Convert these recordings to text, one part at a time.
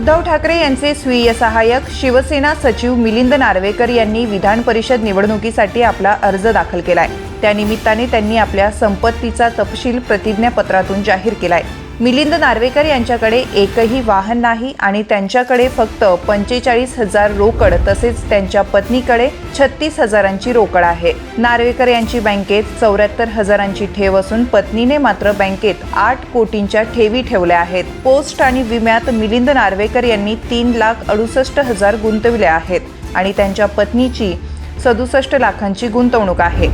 उद्धव ठाकरे यांचे स्वीय सहाय्यक शिवसेना सचिव मिलिंद नार्वेकर यांनी विधान परिषद निवडणुकीसाठी आपला अर्ज दाखल केलाय. त्यानिमित्ताने त्यांनी आपल्या संपत्तीचा तपशील प्रतिज्ञापत्रातून जाहीर केलाय. मिलिंद नार्वेकर यांच्याकडे एकही वाहन नाही आणि त्यांच्याकडे फक्त पंचेचाळीस हजार रोकड तसेच त्यांच्या पत्नीकडे छत्तीस हजारांची रोकड आहे. नार्वेकर यांची बँकेत चौऱ्याहत्तर हजारांची ठेव असून पत्नीने मात्र बँकेत आठ कोटींच्या ठेवी ठेवल्या आहेत. पोस्ट आणि विम्यात मिलिंद नार्वेकर यांनी तीन लाख अडुसष्ट हजार गुंतविले आहेत आणि त्यांच्या पत्नीची सदुसष्ट लाखांची गुंतवणूक आहे.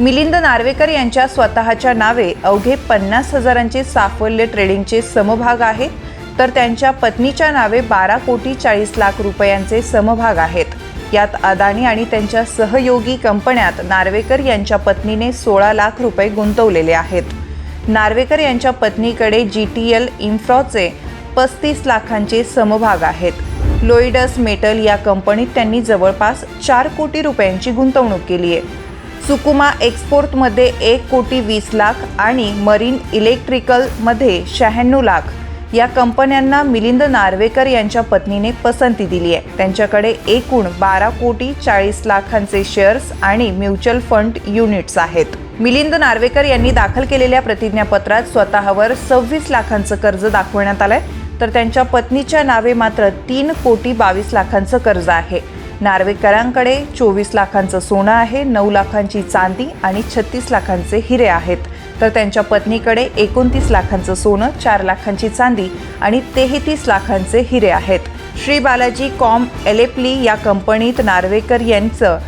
मिलिंद नार्वेकर यांच्या स्वतःच्या नावे अवघे पन्नास हजारांचे साफल्य ट्रेडिंगचे समभाग आहेत. तर त्यांच्या पत्नीच्या नावे बारा कोटी चाळीस लाख रुपयांचे समभाग आहेत. यात अदानी आणि त्यांच्या सहयोगी कंपन्यात नार्वेकर यांच्या पत्नीने सोळा लाख रुपये गुंतवलेले आहेत. नार्वेकर यांच्या पत्नीकडे जी टी एल इन्फ्रॉचे पस्तीस लाखांचे समभाग आहेत. लोइडस मेटल या कंपनीत त्यांनी जवळपास चार कोटी रुपयांची गुंतवणूक केली आहे. सुकुमा एक्सपोर्टमध्ये एक कोटी वीस लाख आणि मरीन इलेक्ट्रिकलमध्ये शहाण्णव लाख. या कंपन्यांना मिलिंद नार्वेकर यांच्या पत्नीने पसंती दिली आहे. त्यांच्याकडे एकूण बारा कोटी चाळीस लाखांचे शेअर्स आणि म्युच्युअल फंड युनिट्स आहेत. मिलिंद नार्वेकर यांनी दाखल केलेल्या प्रतिज्ञापत्रात स्वतःवर सव्वीस लाखांचं कर्ज दाखवण्यात आलंय. तर त्यांच्या पत्नीच्या नावे मात्र तीन कोटी बावीस लाखांचं कर्ज आहे. नार्वेकरांकडे चोवीस लाखांचं सोनं आहे नऊ लाखांची चांदी आणि छत्तीस लाखांचे हिरे आहेत. तर त्यांच्या पत्नीकडे एकोणतीस लाखांचं सोनं चार लाखांची चांदी आणि तेहतीस लाखांचे हिरे आहेत. श्री बालाजी कॉम एलेप्ली या कंपनीत नार्वेकर यांचं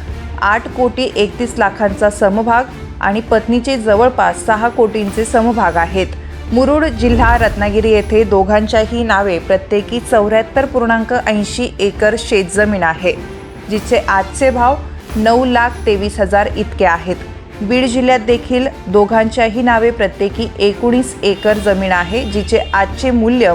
आठ कोटी एकतीस लाखांचा समभाग आणि पत्नीचे जवळपास सहा कोटींचे समभाग आहेत. मुरुड जिल्हा रत्नागिरी येथे दोघांच्याही नावे प्रत्येकी चौऱ्याहत्तर पूर्णांक ऐंशी एकर शेतजमीन आहे. जिचे आजचे भाव नऊ लाख तेवीस हजार इतके आहेत. बीड जिल्ह्यात देखील दोघांच्याही नावे प्रत्येकी एकोणीस एकर जमीन आहे जिचे आजचे मूल्य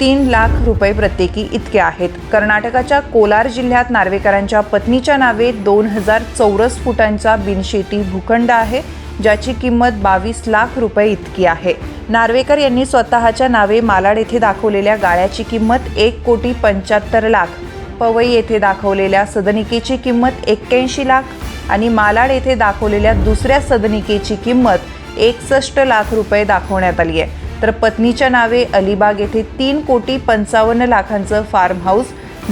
तीन लाख रुपये प्रत्येकी इतके आहेत. कर्नाटकाच्या कोलार जिल्ह्यात नार्वेकरांच्या पत्नीच्या नावे दोन हजार चौरस फुटांचा बिनशेती भूखंड आहे ज्याची किंमत बावीस लाख रुपये इतकी आहे. नार्वेकर यांनी स्वतःच्या नावे मालाड येथे दाखवलेल्या गाळ्याची किंमत एक कोटी पंच्याहत्तर लाख पवई येथे दाखवलेल्या सदनिकेची किंमत एक्क्याऐंशी लाख आणि मालाड येथे दाखवलेल्या दुसऱ्या सदनिकेची किंमत एकसष्ट लाख रुपये दाखवण्यात आली आहे. तर पत्नीच्या नावे अलिबाग येथे तीन कोटी पंचावन्न लाखांचं फार्म हाऊस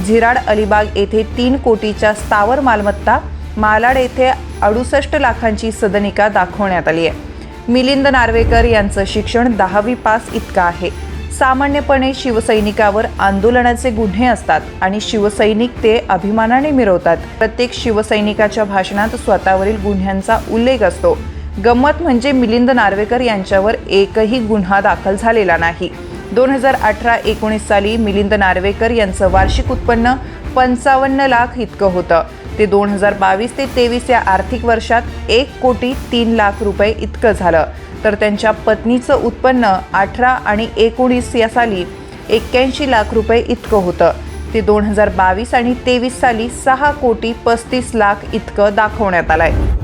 झिराड अलिबाग येथे तीन कोटीच्या स्थावर मालमत्ता मालाड येथे अडुसष्ट लाखांची सदनिका दाखवण्यात आली आहे. मिलिंद नार्वेकर यांचं शिक्षण दहावी पास इतकं आहे. सामान्यपणे शिवसैनिकावर आंदोलनाचे गुन्हे असतात आणि शिवसैनिक ते अभिमानाने मिरवतात. प्रत्येक शिवसैनिकाच्या भाषणात स्वतःवरील गुन्ह्यांचा उल्लेख असतो. गंमत म्हणजे मिलिंद नार्वेकर यांच्यावर एकही गुन्हा दाखल झालेला नाही. दोन हजार अठरा एकोणीस साली मिलिंद नार्वेकर यांचं वार्षिक उत्पन्न पंचावन्न लाख इतकं होतं. ते दोन हजार बावीस ते तेवीस या आर्थिक वर्षात एक कोटी तीन लाख रुपये इतकं झालं. तर त्यांच्या पत्नीचं उत्पन्न अठरा आणि एकोणीस या साली एक्क्याऐंशी लाख रुपये इतकं होतं. ते दोन हजार बावीस आणि तेवीस साली सहा कोटी पस्तीस लाख इतकं दाखवण्यात आलं आहे